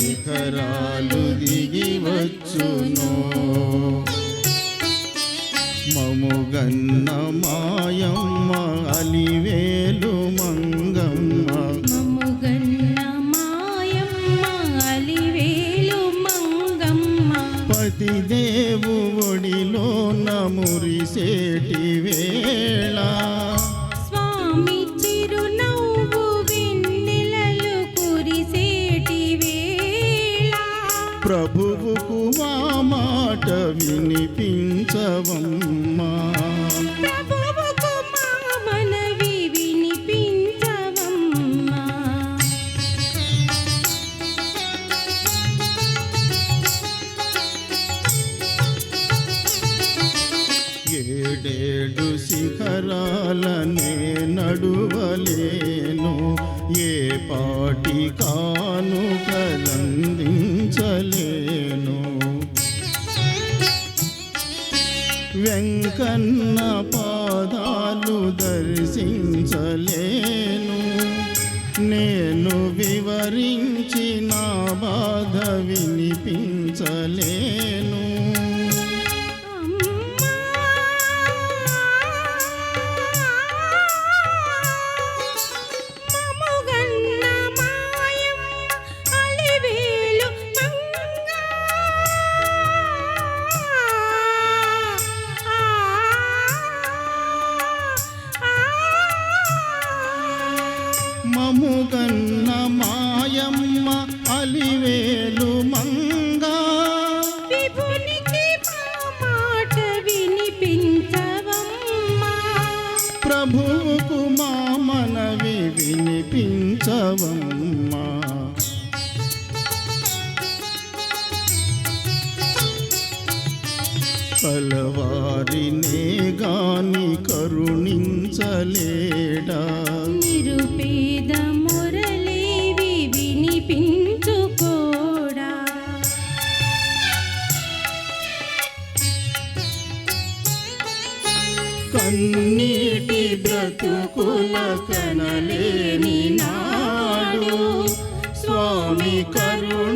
శిఖరాలు దిగి వచ్చును. మముగన్న మాయమ్మ అలివేలు మంగమ్మ. మమ్ముగన్న మాయమ్మ అలివేలు మంగమ్మ. పతిదేవు ఒడిలో నమురిసేటి వేళ. ప్రభువుకు మా మాట వినిపించవమ్మా. ఏడేడు శిఖరాలనే నడువలేను ఏ పాటి కాను కలందించలేను వెంకన్న పాదాలు దర్శించలేను. నేను వివరించి నా బాధ వినిపించలేను. మముగన్న మాయమ్మ అలివేలు మంగా. విభునికి మాట వినిపించవమ్మా. ప్రభువుకు మా మనవి వినిపించవమ్మా. కలవారినే గాని కరుణించలేడా? కన్నీటి బ్రతుకుల కనలేని నాడు స్వామి కరుణామయుడన్న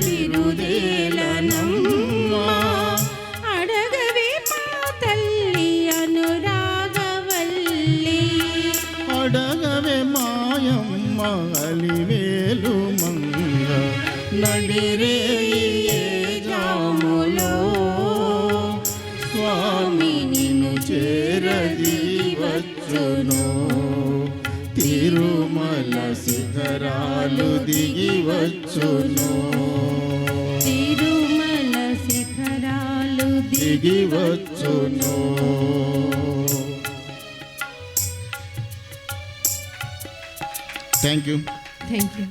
బిరుదేలనమ్మా. అడగవే మా తల్లి అనురాగవల్లి. అడగవే మాయమ్మ అలివేలు మంగ. నడిరే వచ్చును తిరుమల శిఖరాలు దిగి వచ్చును. తిరుమల శిఖరాలు దిగి వచ్చును. Thank you thank you